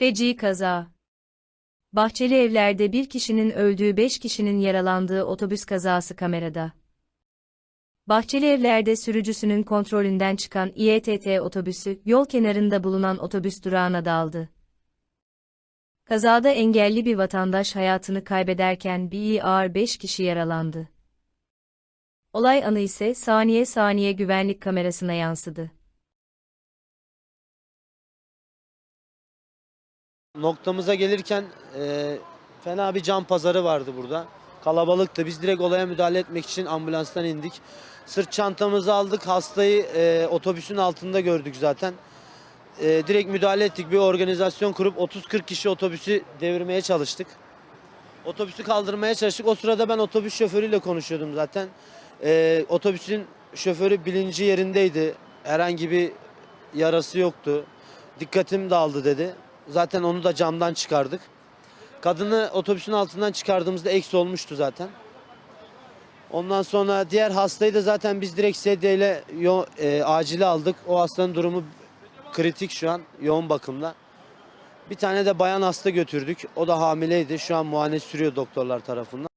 Feci kaza. Bahçeli evlerde bir kişinin öldüğü beş kişinin yaralandığı otobüs kazası kamerada. Bahçeli evlerde sürücüsünün kontrolünden çıkan İETT otobüsü yol kenarında bulunan otobüs durağına daldı. Kazada engelli bir vatandaş hayatını kaybederken bir ağır 5 kişi yaralandı. Olay anı ise saniye saniye güvenlik kamerasına yansıdı. Noktamıza gelirken e, fena bir can pazarı vardı burada. Kalabalıktı. Biz direkt olaya müdahale etmek için ambulanstan indik. Sırt çantamızı aldık. Hastayı e, otobüsün altında gördük zaten. E, direkt müdahale ettik. Bir organizasyon kurup 30-40 kişi otobüsü devirmeye çalıştık. Otobüsü kaldırmaya çalıştık. O sırada ben otobüs şoförüyle konuşuyordum zaten. E, otobüsün şoförü bilinci yerindeydi. Herhangi bir yarası yoktu. Dikkatim dağıldı dedi. Zaten onu da camdan çıkardık. Kadını otobüsün altından çıkardığımızda eksi olmuştu zaten. Ondan sonra diğer hastayı da zaten biz direkt sedyeyle yo- e, acile aldık. O hastanın durumu kritik şu an yoğun bakımda. Bir tane de bayan hasta götürdük. O da hamileydi. Şu an muayene sürüyor doktorlar tarafından.